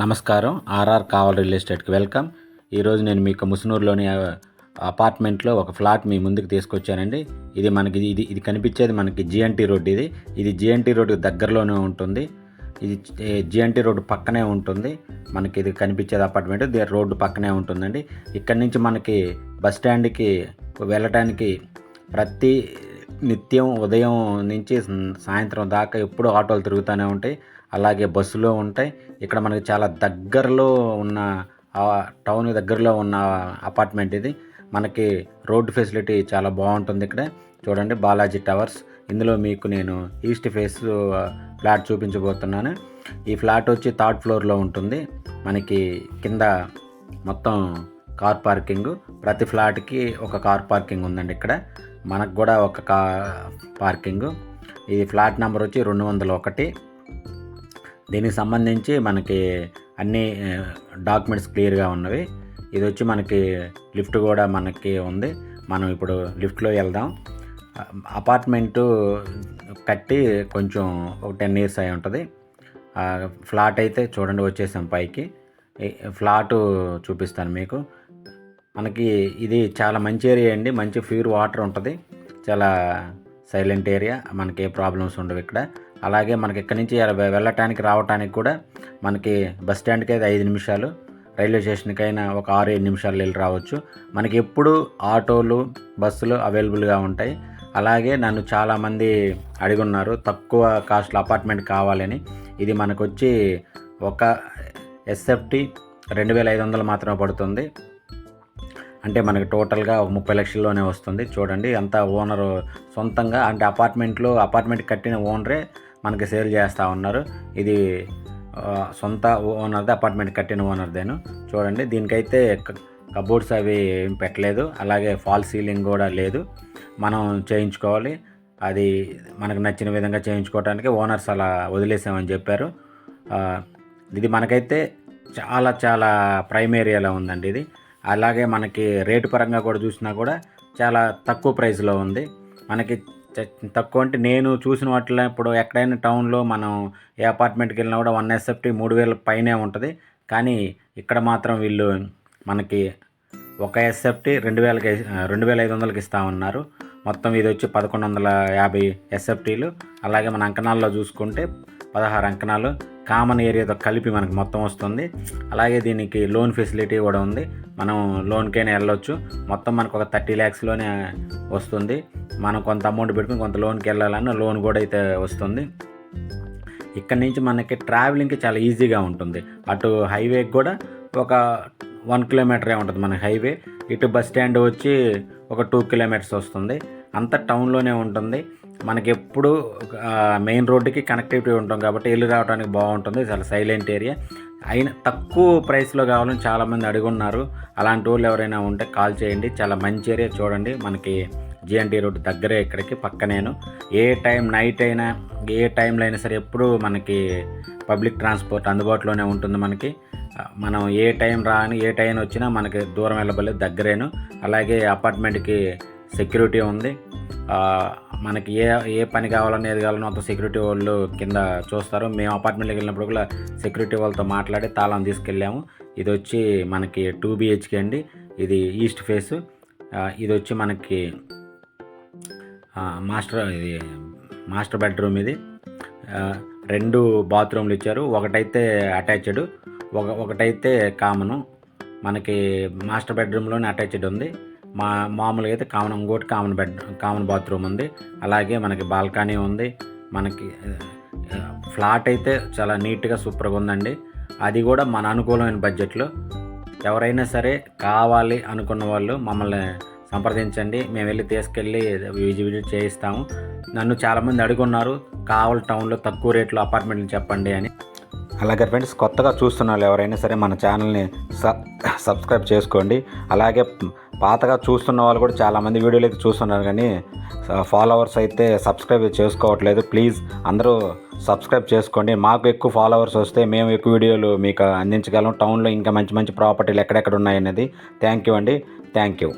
నమస్కారం. RR Kaval real ఎస్టేట్కి welcome. ఈరోజు నేను మీకు ముసునూరులోని అపార్ట్మెంట్లో ఒక ఫ్లాట్ మీ ముందుకు తీసుకొచ్చానండి. ఇది మనకి ఇది ఇది కనిపించేది మనకి జిఎన్టీ రోడ్ ఇది. ఇది జిఎన్టీ రోడ్డు దగ్గరలోనే ఉంటుంది. ఇది జిఎన్టీ రోడ్డు పక్కనే ఉంటుంది. మనకి ఇది కనిపించేది అపార్ట్మెంట్. ఇది రోడ్డు పక్కనే ఉంటుందండి. ఇక్కడ నుంచి మనకి బస్ స్టాండ్కి వెళ్ళటానికి ప్రతి నిత్యం ఉదయం నుంచి సాయంత్రం దాకా ఎప్పుడు ఆటోలు తిరుగుతూనే ఉంటాయి. అలాగే బస్సులో ఉంటాయి. ఇక్కడ మనకి చాలా దగ్గరలో ఉన్న టౌన్ దగ్గరలో ఉన్న అపార్ట్మెంట్ ఇది. మనకి రోడ్డు ఫెసిలిటీ చాలా బాగుంటుంది ఇక్కడ. చూడండి బాలాజీ టవర్స్. ఇందులో మీకు నేను ఈస్ట్ ఫేస్ ఫ్లాట్ చూపించబోతున్నాను. ఈ ఫ్లాట్ వచ్చి థర్డ్ ఫ్లోర్లో ఉంటుంది. మనకి కింద మొత్తం కార్ పార్కింగ్. ప్రతి ఫ్లాట్కి ఒక కార్ పార్కింగ్ ఉందండి ఇక్కడ. మనకు కూడా ఒక కా పార్కింగ్. ఇది ఫ్లాట్ నెంబర్ వచ్చి రెండు వందల ఒకటి. దీనికి సంబంధించి మనకి అన్ని డాక్యుమెంట్స్ క్లియర్గా ఉన్నవి. ఇది వచ్చి మనకి లిఫ్ట్ కూడా మనకి ఉంది. మనం ఇప్పుడు లిఫ్ట్లో వెళ్దాం. అపార్ట్మెంటు కట్టి కొంచెం ఒక టెన్ ఇయర్స్ అయి ఉంటుంది. ఫ్లాట్ అయితే చూడండి వచ్చేసాం పైకి. ఫ్లాటు చూపిస్తాను మీకు. మనకి ఇది చాలా మంచి ఏరియా అండి. మంచి ప్యూర్ వాటర్ ఉంటుంది. చాలా సైలెంట్ ఏరియా. మనకి ఏ ప్రాబ్లమ్స్ ఉండవు ఇక్కడ. అలాగే మనకి ఇక్కడ నుంచి వెళ్ళటానికి రావటానికి కూడా మనకి బస్ స్టాండ్కి అయితే ఐదు నిమిషాలు. రైల్వే స్టేషన్కైనా ఒక ఆరు ఏడు నిమిషాలు వెళ్ళి రావచ్చు. మనకి ఎప్పుడు ఆటోలు బస్సులు అవైలబుల్గా ఉంటాయి. అలాగే నన్ను చాలామంది అడిగున్నారు తక్కువ కాస్ట్లో అపార్ట్మెంట్ కావాలని. ఇది మనకు వచ్చి ఒక ఎస్ఎఫ్టీ రెండు వేల ఐదు వందలు మాత్రమే పడుతుంది. అంటే మనకి టోటల్గా ఒక ముప్పై లక్షల్లోనే వస్తుంది. చూడండి అంతా ఓనర్ సొంతంగా అంటే అపార్ట్మెంట్లో అపార్ట్మెంట్ కట్టిన ఓనరే మనకి సేల్ చేస్తూ ఉన్నారు. ఇది సొంత ఓనర్ది అపార్ట్మెంట్ కట్టిన ఓనర్దేను. చూడండి దీనికైతే కబోర్డ్స్ అవి ఏం పెట్టలేదు. అలాగే ఫాల్ సీలింగ్ కూడా లేదు. మనం చేయించుకోవాలి. అది మనకు నచ్చిన విధంగా చేయించుకోవడానికి ఓనర్స్ అలా వదిలేసామని చెప్పారు. ఇది మనకైతే చాలా చాలా ప్రైమ్ ఏరియాలో ఉందండి ఇది. అలాగే మనకి రేటు పరంగా కూడా చూసినా కూడా చాలా తక్కువ ప్రైస్లో ఉంది. మనకి తక్కువ అంటే నేను చూసిన వాటిలో ఇప్పుడు ఎక్కడైనా టౌన్లో మనం ఏ అపార్ట్మెంట్కి వెళ్ళినా కూడా వన్ ఎస్ఎఫ్టీ మూడు వేల పైనే ఉంటుంది. కానీ ఇక్కడ మాత్రం వీళ్ళు మనకి ఒక ఎస్ఎఫ్టీ రెండు వేలకి రెండు వేల ఐదు వందలకి ఇస్తా ఉన్నారు. మొత్తం ఇది వచ్చి పదకొండు వందల యాభై ఎస్ఎఫ్టీలు. అలాగే మన అంకణాల్లో చూసుకుంటే పదహారు అంకణాలు. కామన్ ఏరియాతో కలిపి మనకు మొత్తం వస్తుంది. అలాగే దీనికి లోన్ ఫెసిలిటీ కూడా ఉంది. మనం లోన్కైనా వెళ్ళొచ్చు. మొత్తం మనకు ఒక థర్టీ ల్యాక్స్లోనే వస్తుంది. మనం కొంత అమౌంట్ పెట్టుకుని కొంత లోన్కి వెళ్ళాలన్న లోన్ కూడా అయితే వస్తుంది. ఇక్కడ నుంచి మనకి ట్రావెలింగ్కి చాలా ఈజీగా ఉంటుంది. అటు హైవేకి కూడా ఒక వన్ కిలోమీటరే ఉంటుంది మన హైవే. ఇటు బస్ స్టాండ్ వచ్చి ఒక టూ కిలోమీటర్స్ వస్తుంది. అంతా టౌన్లోనే ఉంటుంది. మనకి ఎప్పుడు మెయిన్ రోడ్డుకి కనెక్టివిటీ ఉంటాం కాబట్టి వెళ్ళి రావడానికి బాగుంటుంది. చాలా సైలెంట్ ఏరియా. అయిన తక్కువ ప్రైస్లో కావాలని చాలామంది అడుగున్నారు. అలాంటి వాళ్ళు ఎవరైనా ఉంటే కాల్ చేయండి. చాలా మంచి ఏరియా చూడండి. మనకి జిఎన్టీ రోడ్ దగ్గరే ఇక్కడికి పక్కనేను ఏ టైం నైట్ అయినా ఏ టైంలో అయినా సరే ఎప్పుడు మనకి పబ్లిక్ ట్రాన్స్పోర్ట్ అందుబాటులోనే ఉంటుంది మనకి. మనం ఏ టైం రాని ఏ టైం వచ్చినా మనకి దూరం వెళ్ళబలేదు దగ్గరేను. అలాగే అపార్ట్మెంట్కి సెక్యూరిటీ ఉంది. మనకి ఏ ఏ పని కావాలని ఏది కావాలనో అంత సెక్యూరిటీ వాళ్ళు కింద చూస్తారు. మేము అపార్ట్మెంట్కి వెళ్ళినప్పుడు కూడా సెక్యూరిటీ వాళ్ళతో మాట్లాడి తాళం తీసుకెళ్ళాము. ఇది వచ్చి మనకి టూ బిహెచ్కే అండి. ఇది ఈస్ట్ ఫేసు. ఇది వచ్చి మనకి మాస్టర్ ఇది మాస్టర్ బెడ్రూమ్ ఇది. రెండు బాత్రూమ్లు ఇచ్చారు. ఒకటైతే అటాచ్డ్ ఒక ఒకటైతే కామను. మనకి మాస్టర్ బెడ్రూమ్లోనే అటాచ్డ్ ఉంది. మా మామూలుగా అయితే కామన్ ఇంకోటి కామన్ బెడ్ కామన్ బాత్రూమ్ ఉంది. అలాగే మనకి బాల్కనీ ఉంది. మనకి ఫ్లాట్ అయితే చాలా నీట్గా సూపర్గా ఉందండి. అది కూడా మన అనుకూలమైన బడ్జెట్లో. ఎవరైనా సరే కావాలి అనుకున్న వాళ్ళు మమ్మల్ని సంప్రదించండి. మేము వెళ్ళి తీసుకెళ్ళి విజిట్ చేయిస్తాము. నన్ను చాలామంది అడుగున్నారు కావాలి టౌన్లో తక్కువ రేట్లో అపార్ట్మెంట్లు చెప్పండి అని. అలాగే ఫ్రెండ్స్ కొత్తగా చూస్తున్న వాళ్ళు ఎవరైనా సరే మన ఛానల్ని స- సబ్స్క్రైబ్ చేసుకోండి. అలాగే పాతగా చూస్తున్న వాళ్ళు కూడా చాలామంది వీడియోలు అయితే చూస్తున్నారు కానీ ఫాలోవర్స్ అయితే సబ్స్క్రైబ్ చేసుకోవట్లేదు. ప్లీజ్ అందరూ సబ్స్క్రైబ్ చేసుకోండి. మాకు ఎక్కువ ఫాలోవర్స్ వస్తే మేము ఎక్కువ వీడియోలు మీకు అందించగలం. టౌన్లో ఇంకా మంచి మంచి ప్రాపర్టీలు ఎక్కడెక్కడ ఉన్నాయనేది. థ్యాంక్ యూ అండి. Thank you.